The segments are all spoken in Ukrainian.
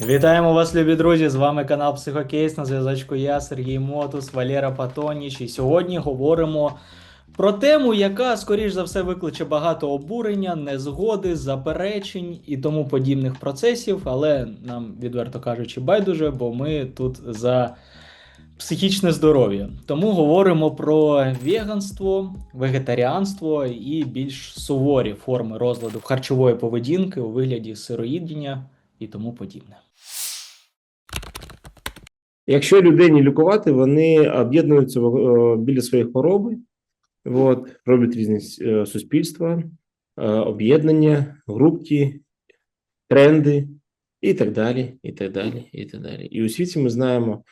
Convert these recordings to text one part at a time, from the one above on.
Вітаємо вас, любі друзі! З вами канал Психокейс. На зв'язочку я, Сергій Мотус, Валера Патоніч. І сьогодні говоримо про тему, яка, скоріш за все, викличе багато обурення, незгоди, заперечень і тому подібних процесів. Але нам, відверто кажучи, байдуже, бо ми тут за психічне здоров'я. Тому говоримо про веганство, вегетаріанство і більш суворі форми розладу харчової поведінки у вигляді сироїдіння і тому подібне. Якщо людині лікувати, вони об'єднуються е, біля своєї хвороби, от, роблять різні е, суспільства, е, об'єднання, групки, тренди і так далі. І так далі, і так далі. І у світі ми знаємо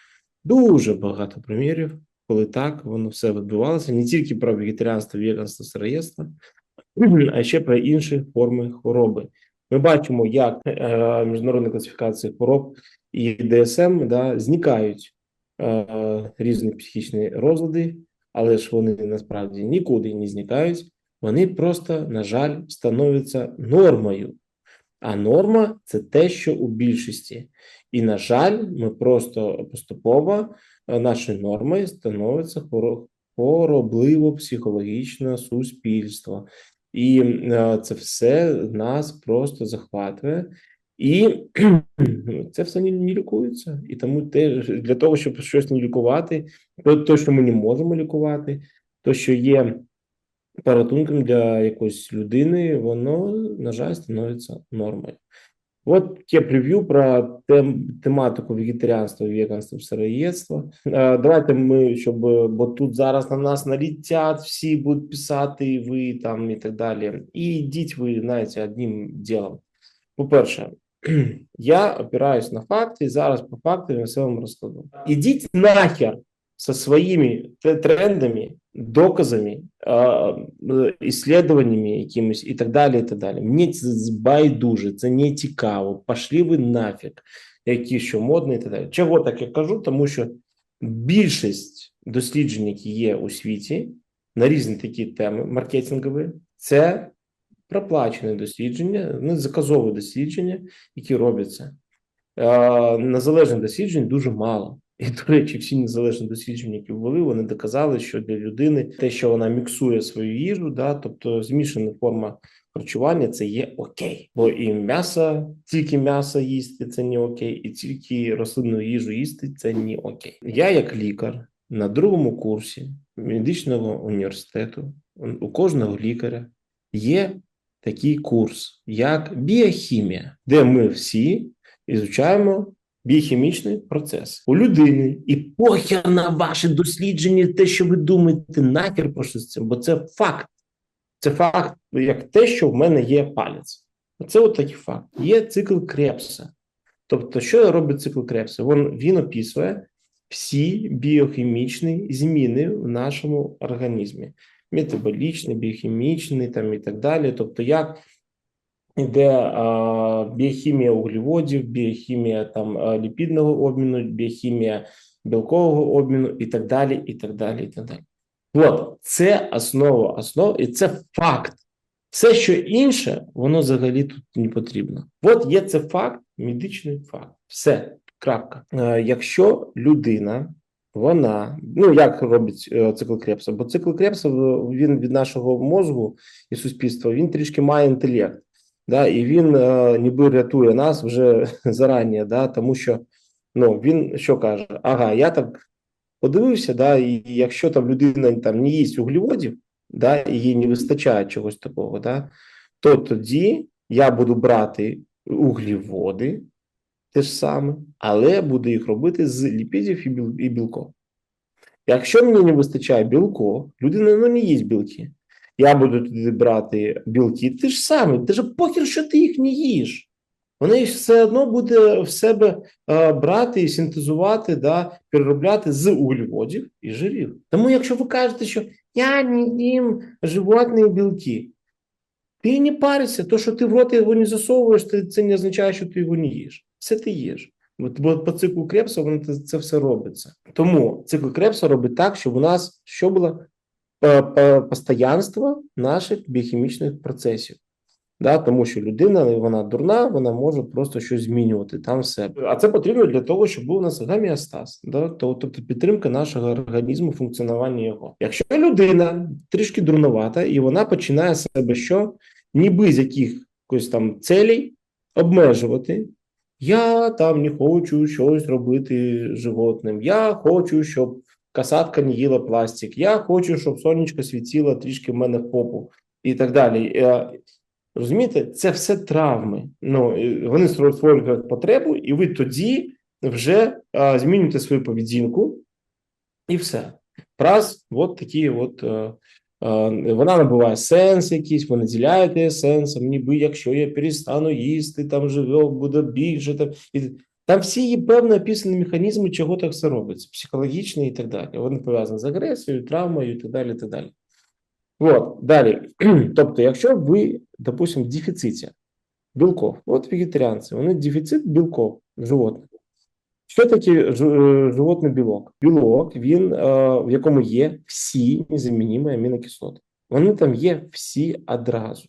дуже багато примірів, коли так воно все відбувалося, не тільки про вегетаріанство, веганство, сироєдство, а ще про інші форми хвороби. Ми бачимо, як е, міжнародна класифікація хвороб і ДСМ да, зникають е, різні психічні розлади, але ж вони насправді нікуди не зникають. Вони просто, на жаль, становляться нормою. А норма це те, що у більшості. І, на жаль, ми просто поступово е, нашою нормою становиться хоро- хоробливо психологічне суспільство. І е, це все нас просто захватує, і це все не, не лікується. І тому теж для того, щоб щось не лікувати, то, то, що ми не можемо лікувати, то, що є порятунком для якоїсь людини, воно, на жаль, становиться нормою. От є прев'ю про тем, тематику вегетаріанства, веганства, сироєдства. Е, Давайте ми, щоб бо тут зараз на нас налітять, всі будуть писати, і ви там і так далі. І йдіть ви, знаєте, одним ділом. По-перше, я опираюсь на факти, і зараз по фактам я все вам розкладу. Ідіть нахер со своїми трендами, доказами, е, ісследуваннями якимись і так далі. і так далі. Мені це байдуже, це не цікаво. Пошли ви нафіг, які що модні і так далі. Чого так я кажу? Тому що більшість досліджень, які є у світі на різні такі теми маркетингові, це проплачені дослідження, ну, заказові дослідження, які робляться. Незалежних досліджень дуже мало. І, до речі, всі незалежні дослідження, які були, вони доказали, що для людини те, що вона міксує свою їжу, да, тобто змішана форма харчування, це є окей. Бо і м'ясо, тільки м'ясо їсти це не окей, і тільки рослинну їжу їсти це не окей. Я, як лікар, на другому курсі медичного університету, у кожного лікаря є такий курс, як біохімія, де ми всі ізучаємо біохімічний процес у людини, і похер на ваші дослідження, те, що ви думаєте, нахер про щось це, бо це факт. Це факт, як те, що в мене є палець. Це от такий факт. Є цикл Крепса. Тобто, що робить цикл Крепса? Він, він описує всі біохімічні зміни в нашому організмі: метаболічні, біохімічні там і так далі. Тобто, як Іде біохімія углеводів, біохімія там ліпідного обміну, біохімія білкового обміну і так далі, і так далі, і так далі. От це основа основ, і це факт. Все, що інше, воно взагалі тут не потрібно. От є це факт, медичний факт. Все, крапка. Е, якщо людина, вона, ну як робить е, цикл Крепса? Бо цикл Крепса він від нашого мозку і суспільства він трішки має інтелект. Да, і він е, ніби рятує нас вже зарані, да, тому що ну, він що каже? Ага, я так подивився, да, і якщо там людина там не їсть углеводів, да, і їй не вистачає чогось такого, да, то тоді я буду брати углеводи, те ж саме, але буду їх робити з ліпідів і, біл, і білков. Якщо мені не вистачає білку, людина ну, не їсть білки. Я буду туди брати білки. Ти ж саме, ти ж похер, що ти їх не їш. Вони все одно буде в себе е, брати і синтезувати, да, переробляти з углеводів і жирів. Тому, якщо ви кажете, що я не їм животні білки, ти не паришся, то, що ти в рот його не засовуєш, це, не означає, що ти його не їш. Все ти їш. Бо по циклу Крепса воно це все робиться. Тому цикл Крепса робить так, щоб у нас що було? Постоянство наших біохімічних процесів. Да, тому що людина вона дурна, вона може просто щось змінювати там себе. А це потрібно для того, щоб був у нас гомеостаз, да? тобто підтримка нашого організму, функціонування його. Якщо людина трішки дурновата, і вона починає себе що, ніби з якихось там целей обмежувати. Я там не хочу щось робити животним. Я хочу, щоб касатка не їла пластик. Я хочу, щоб сонечко світило трішки в мене в попу і так далі. Е, Розумієте, це все травми. Ну, вони створюють потребу, і ви тоді вже а, змінюєте свою поведінку, і все. Раз, от такі от. е, е, Вона набуває сенс якийсь, ви наділяєте сенсом, ніби якщо я перестану їсти, там живе, буде більше. Там, і, там всі є певно описані механізми, чого так все робиться, психологічні і так далі. Вони пов'язані з агресією, травмою і так далі. І так далі. От, далі. Тобто, якщо ви, допустимо, в дефіциті білков, от вегетаріанці, вони дефіцит білков животних. Що таке е, животний білок? Білок, він, е, в якому є всі незамінні амінокислоти. Вони там є всі одразу.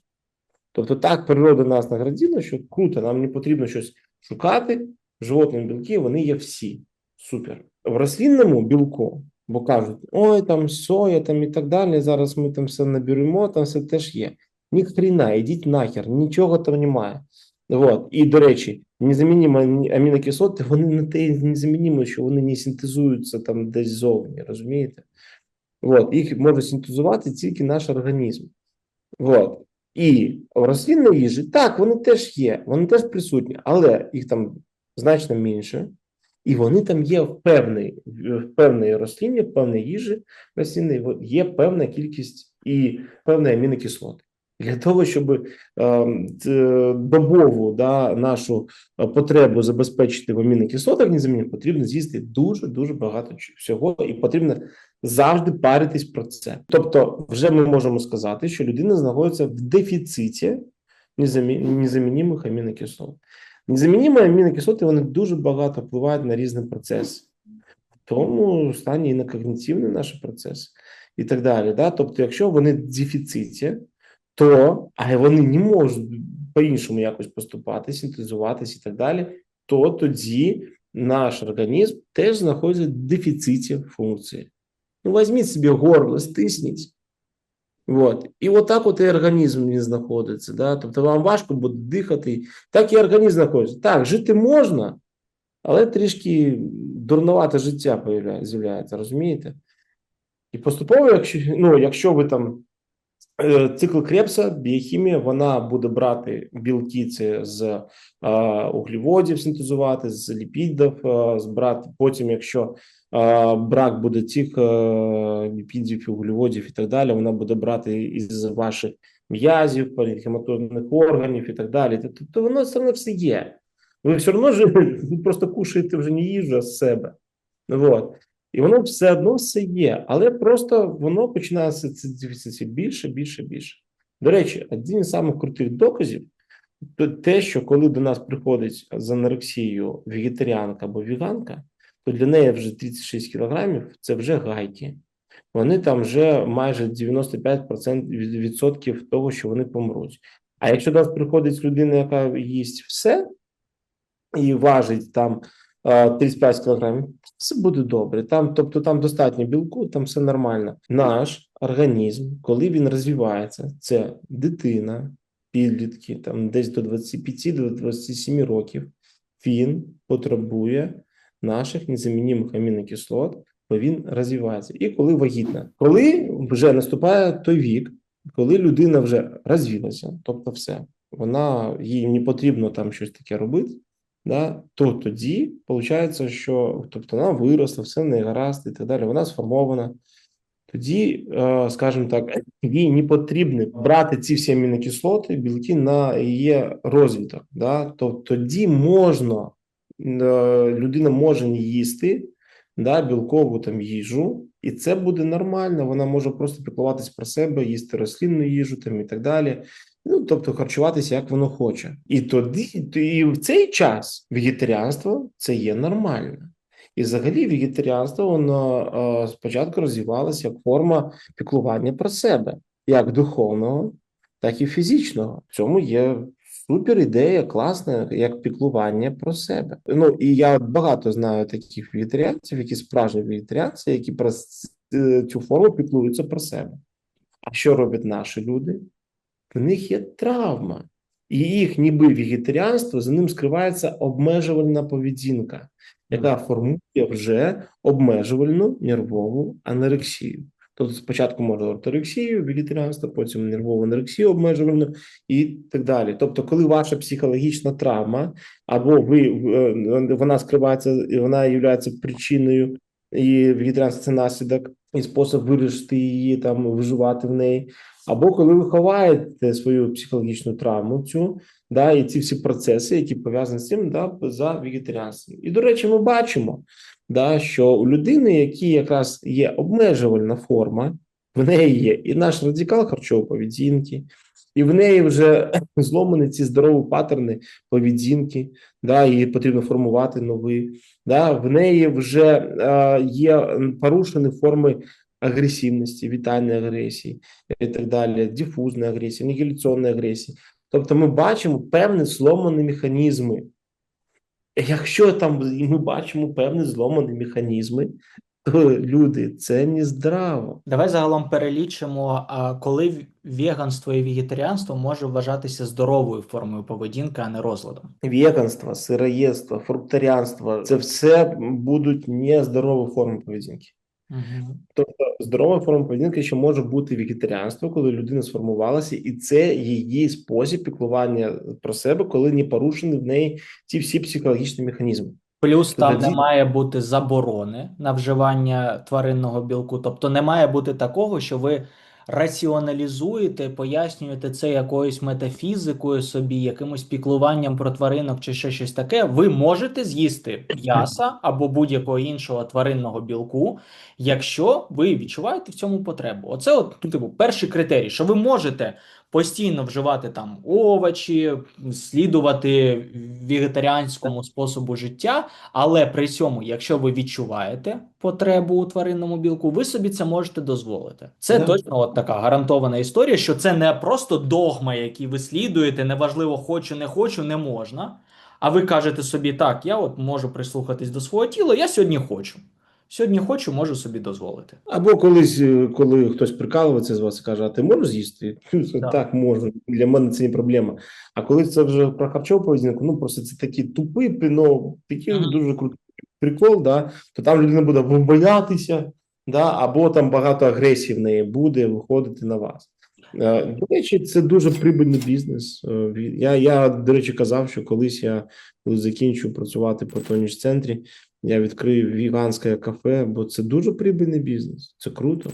Тобто, так природа нас наградила, що круто, нам не потрібно щось шукати. Животному білки вони є всі. Супер. В рослинному білку, бо кажуть, ой, там соя там і так далі. Зараз ми там все наберемо, там все теж є. Ні хріна, ідіть нахер, нічого там немає. От. І, до речі, незамінні амінокислоти, вони не те незамінні, що вони не синтезуються там десь зовні, розумієте? От. Їх може синтезувати тільки наш організм. От. І в рослинній їжі, так, вони теж є, вони теж присутні, але їх там значно менше. І вони там є в певній, в певній рослині, в певній їжі рослинній, от є певна кількість і певні амінокислоти. Для того, щоб е, добову да, нашу е, потребу забезпечити в амінокислотах незамінних, потрібно з'їсти дуже дуже багато всього, і потрібно завжди паритись про це. Тобто, вже ми можемо сказати, що людина знаходиться в дефіциті незамі- незамінних амінокислот. Незамінні амінокислоти вони дуже багато впливають на різні процеси, в тому стані і на когнітивні наші процеси, і так далі. Да? Тобто, якщо вони в дефіциті, то а вони не можуть по-іншому якось поступати, синтезуватися і так далі, то тоді наш організм теж знаходиться в дефіциті функції. Ну, візьміть собі горло, стисніть. От. І отак от і організм він знаходиться. Да? Тобто вам важко буде дихати. Так і організм знаходиться. Так, жити можна, але трішки дурновате життя з'являється, розумієте? І поступово, якщо, ну, якщо ви там е, цикл Крепса, біохімія, вона буде брати білки це з е, углеводів синтезувати, з ліпідів, е, збирати. Потім, якщо брак буде цих ліпідів, вуглеводів і так далі, вона буде брати із ваших м'язів, паренхематозних органів і так далі. Тобто воно все одно все є. Ви все одно ж просто кушаєте вже не їжу а з себе. Вот. І воно все одно все є, але просто воно починає це дивитися більше, більше, більше. До речі, один із самих крутих доказів то те, що коли до нас приходить з анорексією вегетаріанка або веганка, то для неї вже 36 кілограмів це вже гайки. Вони там вже майже 95% відсотків того, що вони помруть. А якщо до нас приходить людина, яка їсть все і важить там е, 35 кілограмів, все буде добре. Там, тобто там достатньо білку, там все нормально. Наш організм, коли він розвивається, це дитина, підлітки, там десь до 25-27 років, він потребує наших незамінних амінокислот, бо він розвивається. І коли вагітна, коли вже наступає той вік, коли людина вже розвілася, тобто все, вона їй не потрібно там щось таке робити. Да, то тоді виходить, що тобто вона виросла, все в неї гаразд і так далі. Вона сформована. Тоді, е, скажімо так, їй не потрібно брати ці всі амінокислоти, білки на її розвиток. Да? То тоді можна, людина може не їсти да, білкову там їжу, і це буде нормально. Вона може просто піклуватись про себе, їсти рослинну їжу там і так далі. Ну, тобто харчуватися як воно хоче. І тоді, і в цей час вегетаріанство це є нормально. І взагалі вегетаріанство воно е, спочатку розвивалося як форма піклування про себе, як духовного, так і фізичного. В цьому є супер ідея, класна, як піклування про себе. Ну і я багато знаю таких вегетаріанців, які справжні вегетаріанці, які про е, цю форму піклуються про себе. А що роблять наші люди? В них є травма, і їх, ніби вегетаріанство, за ним скривається обмежувальна поведінка, яка формує вже обмежувальну нервову анорексію. Тобто спочатку можна орторексію, вегетаріанство, потім нервову анорексію обмежувальну і так далі. Тобто, коли ваша психологічна травма, або ви е, вона скривається, вона є причиною, і вегетаріанство це наслідок, і спосіб вирішити її там виживати в неї. Або коли ви ховаєте свою психологічну травму, цю да, і ці всі процеси, які пов'язані з цим, да, за вегетаріанством. І до речі, ми бачимо, да, що у людини, які якраз є обмежувальна форма, в неї є і наш радикал харчової поведінки, і в неї вже зломані ці здорові паттерни поведінки, да, і потрібно формувати нові. Да, в неї вже е, є порушені форми агресивності, вітальної агресії і так далі, дифузної агресії, анігіляційної агресії. Тобто ми бачимо певні зломані механізми. Якщо там ми бачимо певні зломані механізми, то люди це не здраво. Давай загалом перелічимо, а коли веганство і вегетаріанство може вважатися здоровою формою поведінки, а не розладом. Веганство, сироєдство, фруктаріанство це все будуть нездорові форми поведінки. Угу. Тобто здорова форма поведінки ще може бути вегетаріанство, коли людина сформувалася, і це її спосіб піклування про себе, коли не порушені в неї ці всі психологічні механізми. Плюс там Тоді- не має бути заборони на вживання тваринного білку. Тобто не має бути такого, що ви раціоналізуєте, пояснюєте це якоюсь метафізикою собі, якимось піклуванням про тваринок чи ще щось таке. Ви можете з'їсти м'яса або будь-якого іншого тваринного білку, якщо ви відчуваєте в цьому потребу. Оце, от, ну, типу, перший критерій, що ви можете постійно вживати там овочі, слідувати вегетаріанському способу життя, але при цьому, якщо ви відчуваєте потребу у тваринному білку, ви собі це можете дозволити. Це Да. точно от така гарантована історія, що це не просто догма, який ви слідуєте, неважливо, хочу, не хочу, не можна. А ви кажете собі, так, я от можу прислухатись до свого тіла, я сьогодні хочу. Сьогодні хочу, можу собі дозволити. Або колись, е, коли хтось прикалується з вас і каже, а ти можеш з'їсти? Да. Так, можу. Для мене це не проблема. А коли це вже про харчову поведінку, ну просто це такі тупі, ну такий Мгм. дуже крутий прикол, да, то там людина буде боятися, да, або там багато агресії в неї буде виходити на вас. Е, До речі, це дуже прибильний бізнес. Е, Я, я, до речі, казав, що колись я коли закінчу працювати по тоніж центрі, я відкрию веганське кафе, бо це дуже прибильний бізнес. Це круто.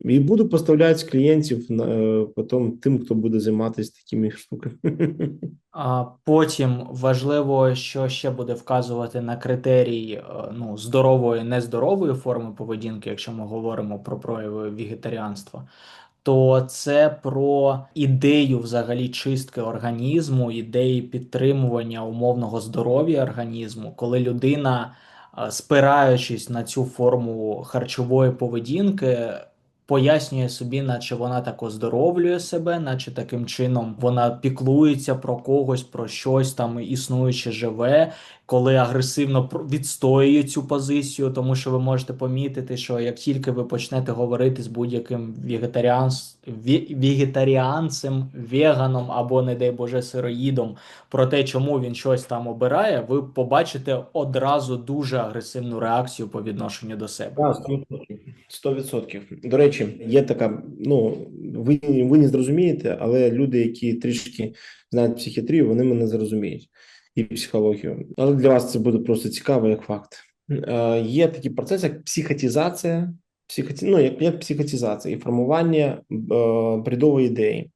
І буду поставляти клієнтів на е, потім тим, хто буде займатися такими штуками. А потім важливо, що ще буде вказувати на критерій е, ну, здорової, нездорової форми поведінки, якщо ми говоримо про прояви вегетаріанства, то це про ідею взагалі чистки організму, ідеї підтримування умовного здоров'я організму, коли людина, е, спираючись на цю форму харчової поведінки, пояснює собі, наче вона так оздоровлює себе, наче таким чином вона піклується про когось, про щось там існуюче живе, коли агресивно відстоює цю позицію, тому що ви можете помітити, що як тільки ви почнете говорити з будь-яким вегетаріанс... вегетаріанцем, веганом або, не дай Боже, сироїдом про те, чому він щось там обирає, ви побачите одразу дуже агресивну реакцію по відношенню до себе. Так, 100%. 100%. До речі, є така, ну, ви, ви не зрозумієте, але люди, які трішки знають психіатрію, вони мене зрозуміють і психологію. Але для вас це буде просто цікаво як факт. Е, є такий процес, як психотизація, психоті... ну, як, як психотизація і формування е, бредової ідеї.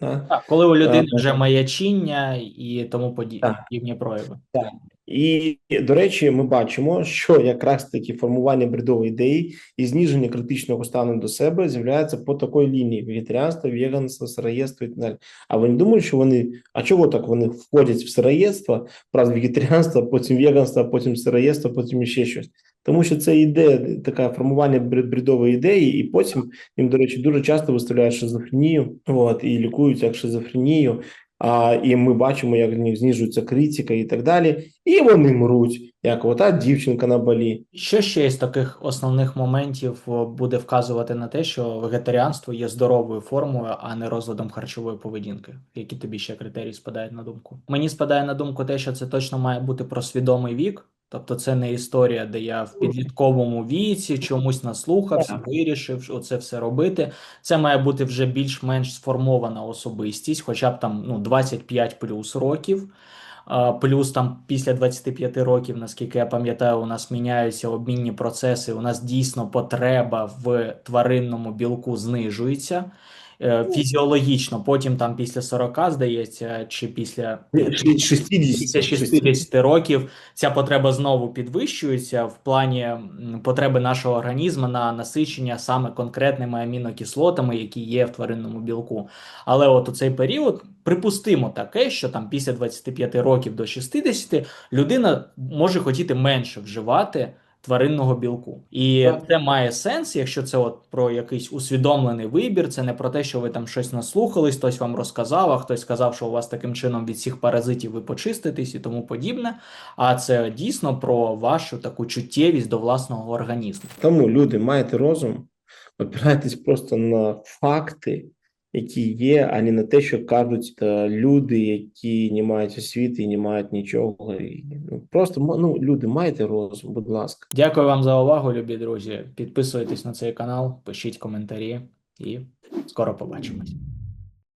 Так, коли у людини Е, вже маячіння і тому подібні Так. І, до речі, ми бачимо, що якраз таки формування бредової ідеї і зниження критичного стану до себе з'являється по такій лінії: вегетаріанство, веганство, сироєдство і так далі. А ви не думаєте, що вони, а чого так вони входять в сироєдство, правда, вегетаріанство, потім веганство, потім сироєдство, потім ще щось. Тому що це іде таке формування бред- бредової ідеї, і потім їм, до речі, дуже часто виставляють шизофренію, от, і лікують як шизофренію. А, і ми бачимо, як знижується критика і так далі. І вони мруть, як ота дівчинка на балі. Що ще із таких основних моментів буде вказувати на те, що вегетаріанство є здоровою формою, а не розладом харчової поведінки? Які тобі ще критерії спадають на думку? Мені спадає на думку те, що це точно має бути про свідомий вік. Тобто це не історія, де я в підлітковому віці чомусь наслухався, вирішив оце все робити. Це має бути вже більш-менш сформована особистість, хоча б там ну 25 плюс років. Плюс там після 25 років, наскільки я пам'ятаю, у нас міняються обмінні процеси. У нас дійсно потреба в тваринному білку знижується фізіологічно. Потім там після 40, здається, чи після 60, після 60 років ця потреба знову підвищується в плані потреби нашого організму на насичення саме конкретними амінокислотами, які є в тваринному білку. Але от у цей період припустимо таке, що там після 25 років до 60 людина може хотіти менше вживати. Тваринного білку, і Так. це має сенс, якщо це от про якийсь усвідомлений вибір. Це не про те, що ви там щось наслухались, хтось вам розказав, а хтось сказав, що у вас таким чином від всіх паразитів ви почиститесь і тому подібне. А це дійсно про вашу таку чуттєвість до власного організму. Тому люди маєте розум, опирайтесь просто на факти, які є, а не на те, що кажуть е, люди, які не мають освіти і не мають нічого. І, ну, просто ну, люди, маєте розум, будь ласка. Дякую вам за увагу, любі друзі. Підписуйтесь на цей канал, пишіть коментарі і скоро побачимось.